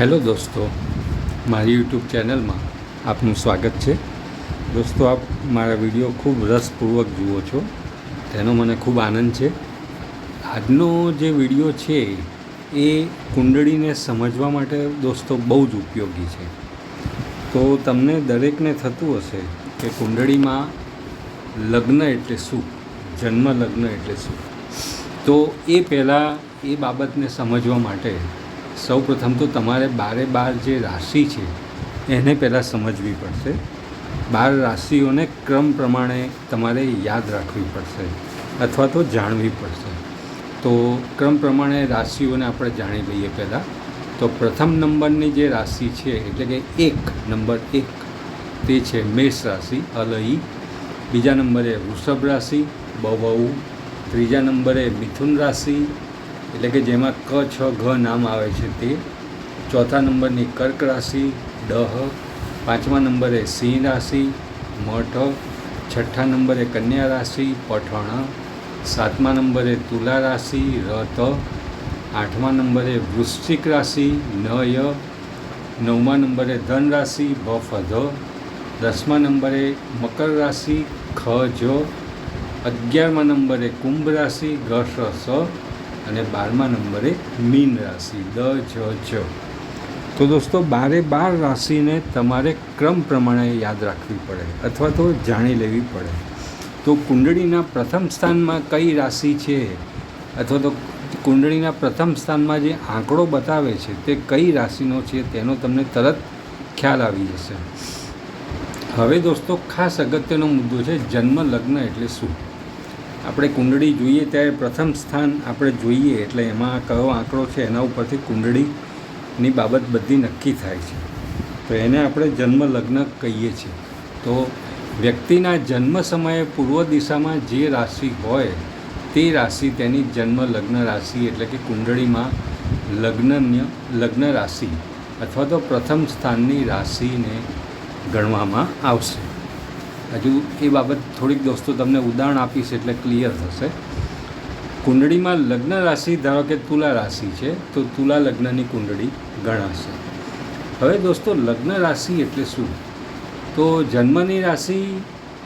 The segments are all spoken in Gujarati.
હેલો દોસ્તો, મારી યુટ્યુબ ચેનલમાં આપનું સ્વાગત છે. દોસ્તો, આપ મારા વીડિયો ખૂબ રસપૂર્વક જુઓ છો. તેનો મને ખૂબ આનંદ છે. આજનો જે વીડિયો છે, એ કુંડળીને સમજવા માટે દોસ્તો બહુ જ ઉપયોગી છે. તો તમને દરેકને થતું હશે કે કુંડળીમાં લગ્ન એટલે શું જન્મ લગ્ન એટલે શું તો એ પહેલાં એ બાબતને સમજવા માટે સૌપ્રથમ તો તમારે બારે બાર જે રાશિ છે, એને પહેલાં સમજવી પડશે. બાર રાશિઓને ક્રમ પ્રમાણે તમારે યાદ રાખવી પડશે અથવા તો જાણવી પડશે. તો ક્રમ પ્રમાણે રાશિઓને આપણે જાણી લઈએ પહેલાં. તો પ્રથમ નંબરની જે રાશિ છે, એટલે કે એક, નંબર એક, તે છે મેષ રાશિ અલઈ બીજા નંબરે વૃષભ રાશિ બવઉ ત્રીજા નંબરે મિથુન રાશિ એટલે કે જેમાં ક, છ, ઘ નામ આવે છે તે. ચોથા નંબરની કર્ક રાશિ ડહ પાંચમા નંબરે સિંહ રાશિ મઠ છઠ્ઠા નંબરે કન્યા રાશિ, પઠણ. સાતમા નંબરે તુલા રાશિ રત આઠમા નંબરે વૃશ્ચિક રાશિ નય નવમા નંબરે ધન રાશિ ભફધ દસમા નંબરે મકર રાશિ, ખ, જ. અગિયારમા નંબરે કુંભ રાશિ ઘ સ. અને બારમા નંબરે મીન રાશિ, દ, જ જ તો દોસ્તો, બારે બાર રાશિને તમારે ક્રમ પ્રમાણે યાદ રાખવી પડે અથવા તો જાણી લેવી પડે. તો કુંડળીના પ્રથમ સ્થાનમાં કઈ રાશિ છે? અથવા તો કુંડળીના પ્રથમ સ્થાનમાં જે આંકડો બતાવે છે, તે કઈ રાશિનો છે તેનો તમને તરત ખ્યાલ આવી જશે. હવે દોસ્તો, ખાસ અગત્યનો મુદ્દો છે જન્મ લગ્ન એટલે શું? આપણે કુંડળી જોઈએ ત્યારે પ્રથમ સ્થાન આપણે જોઈએ, એટલે એમાં કયો આંકડો છે એના ઉપરથી કુંડળીની બાબત બધી નક્કી થાય છે. તો એને આપણે જન્મ લગ્ન કહીએ છીએ. તો વ્યક્તિના જન્મ સમયે પૂર્વ દિશામાં જે રાશિ હોય, તે રાશિ તેની જન્મ લગ્ન રાશિ એટલે કે કુંડળીમાં લગ્નન્ય, લગ્ન રાશિ અથવા તો પ્રથમ સ્થાનની રાશિને ગણવામાં આવશે. હજુ એ બાબત થોડીક દોસ્તો તમને ઉદાહરણ આપીશ એટલે ક્લિયર થશે. કુંડળીમાં લગ્ન રાશિ, ધારો કે તુલા રાશિ છે, તો તુલા લગ્નની કુંડળી ગણાશે. હવે દોસ્તો, લગ્ન રાશિ એટલે શું? તો જન્મની રાશિ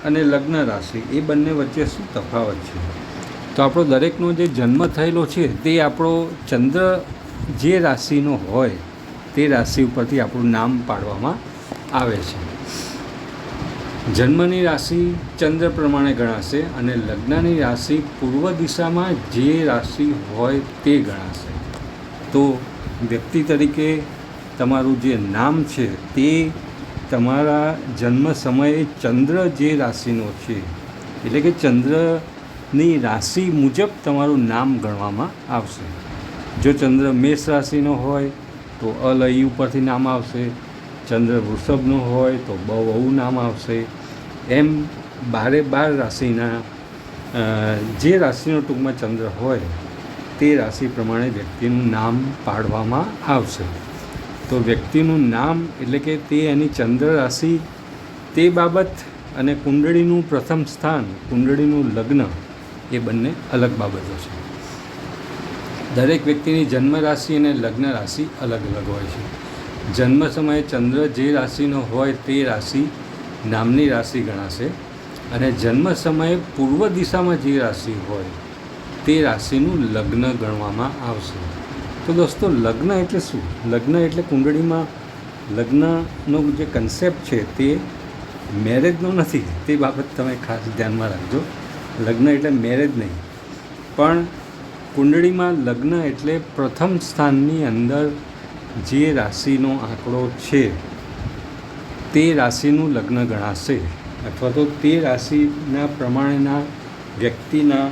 અને લગ્ન રાશિ, એ બંને વચ્ચે શું તફાવત છે? તો આપણો દરેકનો જે જન્મ થયેલો છે, તે આપણો ચંદ્ર જે રાશિનો હોય, તે રાશિ ઉપરથી આપણું નામ પાડવામાં આવે છે. જન્મની રાશિ ચંદ્ર પ્રમાણે ગણાશે અને લગ્નની રાશિ પૂર્વ દિશામાં જે રાશિ હોય તે ગણાશે. તો વ્યક્તિ તરીકે તમારું જે નામ છે તે તમારા જન્મ સમયે ચંદ્ર જે રાશિનો છે, એટલે કે ચંદ્રની રાશિ મુજબ તમારું નામ ગણવામાં આવશે. જો ચંદ્ર મેષ રાશિનો હોય તો અલય ઉપરથી નામ આવશે ચંદ્ર વૃષભનો હોય તો બહુ બહુ નામ આવશે. એમ બારે બાર રાશિના જે રાશિનો ટૂંકમાં ચંદ્ર હોય, તે રાશિ પ્રમાણે વ્યક્તિનું નામ પાડવામાં આવશે. તો વ્યક્તિનું નામ એટલે કે તે એની ચંદ્ર રાશિ, તે બાબત અને કુંડળીનું પ્રથમ સ્થાન, કુંડળીનું લગ્ન, એ બંને અલગ બાબતો છે. દરેક વ્યક્તિની જન્મ રાશિ અને લગ્ન રાશિ અલગ અલગ હોય છે. જન્મ સમયે ચંદ્ર જે રાશિનો હોય તે રાશિ નામની રાશિ ગણાશે. અને જન્મ સમયે પૂર્વ દિશામાં જે રાશિ હોય તે રાશિનું લગ્ન ગણવામાં આવશે. તો દોસ્તો, લગ્ન એટલે શું? લગ્ન એટલે કુંડળીમાં લગ્નનો જે કન્સેપ્ટ છે તે મેરેજનો નથી, તે બાબત તમે ખાસ ધ્યાનમાં રાખજો. લગ્ન એટલે મેરેજ નહીં. પણ કુંડળીમાં લગ્ન એટલે પ્રથમ સ્થાનની અંદર જે રાશિનો આંકડો છે, તે રાશિનું લગ્ન ગણાશે અથવા તો તે રાશિના પ્રમાણેના વ્યક્તિના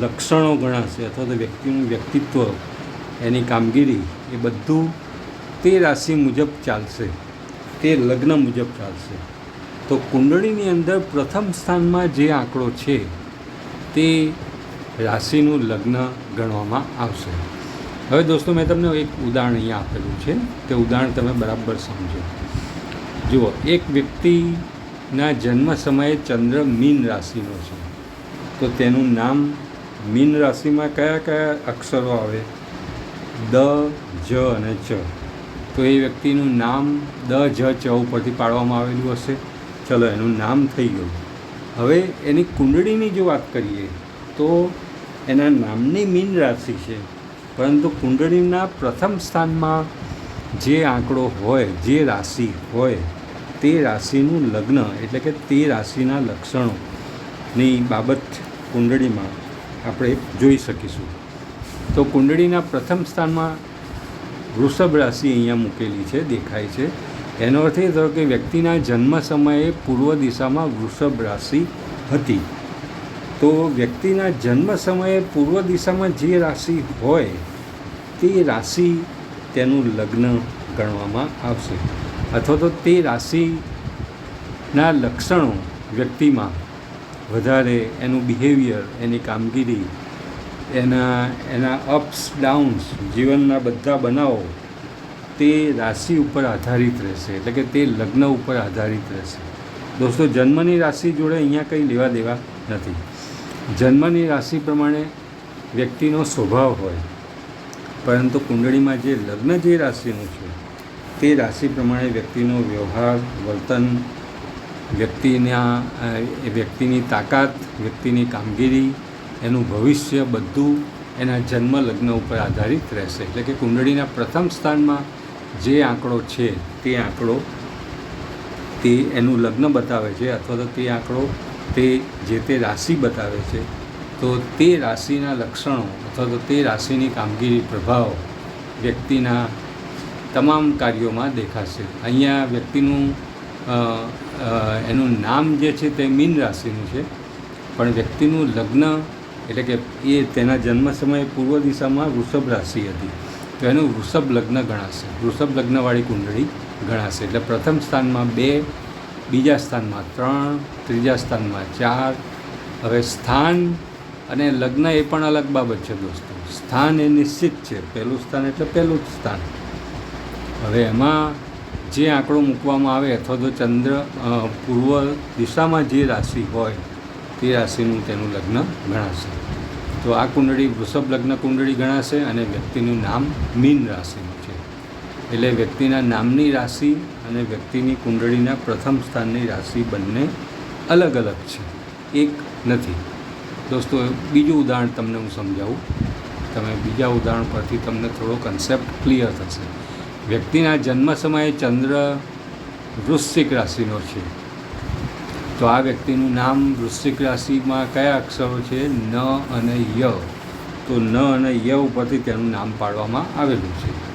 લક્ષણો ગણાશે અથવા તો વ્યક્તિનું વ્યક્તિત્વ, એની કામગીરી, એ બધું તે રાશિ મુજબ ચાલશે, તે લગ્ન મુજબ ચાલશે. તો કુંડળીની અંદર પ્રથમ સ્થાનમાં જે આંકડો છે, તે રાશિનું લગ્ન ગણવામાં આવશે. હવે દોસ્તો, મેં તમને એક ઉદાહરણ અહીંયા આપેલું છે. તે ઉદાહરણ તમે બરાબર સમજો. જુઓ, એક વ્યક્તિના જન્મ સમયે ચંદ્ર મીન રાશિનો છે. તો તેનું નામ મીન રાશિમાં કયા કયા અક્ષરો આવે? દ, જ અને ચ. તો એ વ્યક્તિનું નામ દ, જ, ચ ઉપરથી પાડવામાં આવેલું હશે. ચલો, એનું નામ થઈ ગયું. હવે એની કુંડળીની જો વાત કરીએ, તો એના નામની મીન રાશિ છે. પરંતુ કુંડળીના પ્રથમ સ્થાનમાં જે આંકડો હોય, જે રાશિ હોય, તે રાશિનું લગ્ન, એટલે કે તે રાશિના લક્ષણોની બાબત કુંડળીમાં આપણે જોઈ શકીશું. તો કુંડળીના પ્રથમ સ્થાનમાં વૃષભ રાશિ અહીંયા મૂકેલી છે, દેખાય છે. એનો અર્થ એ થયો કે વ્યક્તિના જન્મ સમયે પૂર્વ દિશામાં વૃષભ રાશિ હતી. તો વ્યક્તિના જન્મ સમયે પૂર્વ દિશામાં જે રાશિ હોય, તે રાશિ તેનું લગ્ન ગણવામાં આવશે. અથવા તો તે રાશિના લક્ષણો વ્યક્તિમાં વધારે એનું બિહેવિયર એની કામગીરી, એના એના અપ્સ ડાઉન્સ જીવનના બધા બનાવો તે રાશિ ઉપર આધારિત રહેશે. એટલે કે તે લગ્ન ઉપર આધારિત રહેશે. દોસ્તો, જન્મની રાશિ જોડે અહીંયા કંઈ લેવા દેવા? નથી. જન્મની રાશિ પ્રમાણે વ્યક્તિનો સ્વભાવ હોય, પરંતુ કુંડળીમાં જે લગ્ન જે રાશિનું છે, તે રાશિ પ્રમાણે વ્યક્તિનો વ્યવહાર, વર્તન, વ્યક્તિના વ્યક્તિની તાકાત, વ્યક્તિની કામગીરી, એનું ભવિષ્ય બધું એના જન્મ લગ્ન ઉપર આધારિત રહેશે. એટલે કે કુંડળીના પ્રથમ સ્થાનમાં જે આંકડો છે, તે આંકડો, તે એનું લગ્ન બતાવે છે, અથવા તો તે આંકડો તે જે તે રાશિ બતાવે છે, તો તે રાશિના લક્ષણો અથવા તો તે રાશિની કામગીરી પ્રભાવ વ્યક્તિના તમામ કાર્યોમાં દેખાશે. અહીંયા વ્યક્તિનું એનું નામ જે છે તે મીન રાશિનું છે, પણ વ્યક્તિનું લગ્ન એટલે કે એ તેના જન્મ સમયે પૂર્વ દિશામાં વૃષભ રાશિ હતી, તો એનું વૃષભ લગ્ન ગણાશે. વૃષભ લગ્નવાળી કુંડળી ગણાશે. એટલે પ્રથમ સ્થાનમાં બે બીજા સ્થાનમાં ત્રણ, ત્રીજા સ્થાનમાં ચાર. હવે સ્થાન અને લગ્ન એ પણ અલગ બાબત છે દોસ્તો. સ્થાન એ નિશ્ચિત છે. પહેલું સ્થાન એટલે પહેલું જ સ્થાન. હવે એમાં જે આંકડો મૂકવામાં આવે અથવા તો ચંદ્ર પૂર્વ દિશામાં જે રાશિ હોય, તે રાશિનું તેનું લગ્ન ગણાશે. તો આ કુંડળી વૃષભ લગ્ન કુંડળી ગણાશે અને વ્યક્તિનું નામ મીન રાશિનું છે. એટલે વ્યક્તિના નામની રાશિ અને વ્યક્તિની કુંડળીના પ્રથમ સ્થાનની રાશિ બંને અલગ અલગ છે. એક નથી. દોસ્તો, બીજું ઉદાહરણ તમને હું સમજાવું. તમે બીજા ઉદાહરણ પરથી તમને થોડો કન્સેપ્ટ ક્લિયર થશે. વ્યક્તિના જન્મ સમયે ચંદ્ર વૃશ્ચિક રાશિનો છે. તો આ વ્યક્તિનું નામ વૃશ્ચિક રાશિમાં કયા અક્ષરો છે? ન અને ય. તો ન અને ય ઉપરથી તેનું નામ પાડવામાં આવેલું છે.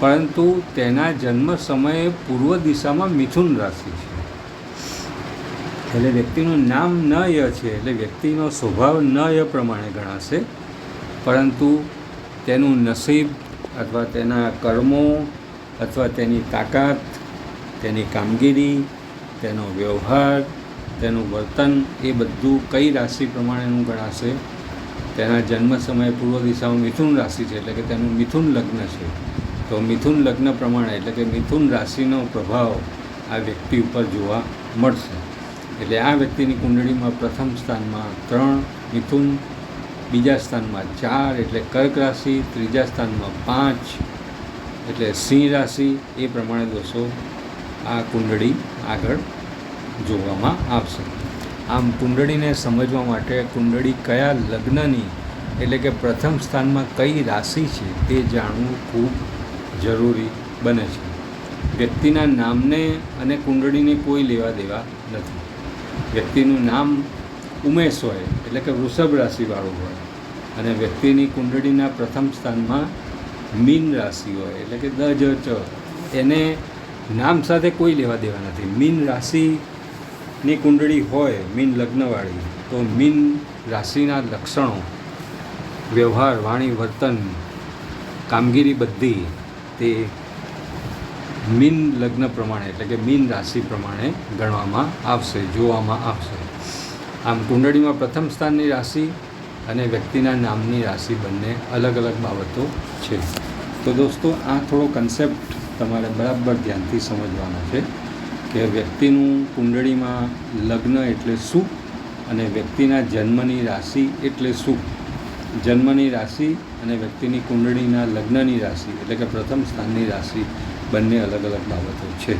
પરંતુ તેના જન્મ સમયે પૂર્વ દિશામાં મિથુન રાશિ છે. એટલે વ્યક્તિનું નામ ન ય છે, એટલે વ્યક્તિનો સ્વભાવ ન ય પ્રમાણે ગણાશે. પરંતુ તેનું નસીબ અથવા તેના કર્મો અથવા તેની તાકાત, તેની કામગીરી, તેનો વ્યવહાર, તેનું વર્તન એ બધું કઈ રાશિ પ્રમાણેનું ગણાશે? તેના જન્મ સમયે પૂર્વ દિશામાં મિથુન રાશિ છે, એટલે કે તેનું મિથુન લગ્ન છે. તો મિથુન લગ્ન પ્રમાણે, એટલે કે મિથુન રાશિનો પ્રભાવ આ વ્યક્તિ ઉપર જોવા મળશે. એટલે આ વ્યક્તિની કુંડળીમાં પ્રથમ સ્થાનમાં ત્રણ, મિથુન બીજા સ્થાનમાં ચાર, એટલે કર્ક રાશિ, ત્રીજા સ્થાનમાં પાંચ, એટલે સિંહ રાશિ, એ પ્રમાણે દોષો આ કુંડળી આગળ જોવામાં આવશે. આમ કુંડળીને સમજવા માટે કુંડળી કયા લગ્નની, એટલે કે પ્રથમ સ્થાનમાં કઈ રાશિ છે, તે જાણવું ખૂબ જરૂરી બને છે. વ્યક્તિના નામને અને કુંડળીને કોઈ લેવા દેવા નથી. વ્યક્તિનું નામ ઉમેશ હોય, એટલે કે વૃષભ રાશિવાળું હોય, અને વ્યક્તિની કુંડળીના પ્રથમ સ્થાનમાં મીન રાશિ હોય, એટલે કે દ, જ, ચ, એને નામ સાથે કોઈ લેવા દેવા નથી. મીન રાશિની કુંડળી હોય, મીન લગ્નવાળી, તો મીન રાશિના લક્ષણો, વ્યવહાર, વાણી, વર્તન, કામગીરી બધી તે મીન લગ્ન પ્રમાણે, એટલે કે મીન રાશિ પ્રમાણે ગણવામાં આવશે, જોવામાં આવશે. આમ કુંડળીમાં પ્રથમ સ્થાનની રાશિ અને વ્યક્તિના નામની રાશિ બંને અલગ અલગ બાબતો છે. તો દોસ્તો, આ થોડો કન્સેપ્ટ તમારે બરાબર ધ્યાનથી સમજવાનો છે કે વ્યક્તિનું કુંડળીમાં લગ્ન એટલે શું અને વ્યક્તિના જન્મની રાશિ એટલે શું? જન્મની રાશિ અને વ્યક્તિની કુંડળીના લગ્નની રાશિ, એટલે કે પ્રથમ સ્થાનની રાશિ, બંને અલગ અલગ બાબતો છે.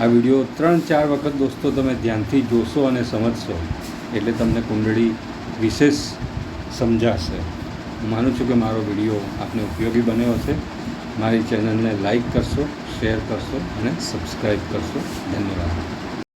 આ વીડિયો ત્રણ ચાર વખત દોસ્તો તમે ધ્યાનથી જોશો અને સમજશો, એટલે તમને કુંડળી વિશેષ સમજાશે. હું માનું છું કે મારો વીડિયો આપને ઉપયોગી બન્યો હશે. મારી ચેનલને લાઈક કરશો, શેર કરશો અને સબસ્ક્રાઈબ કરશો. ધન્યવાદ.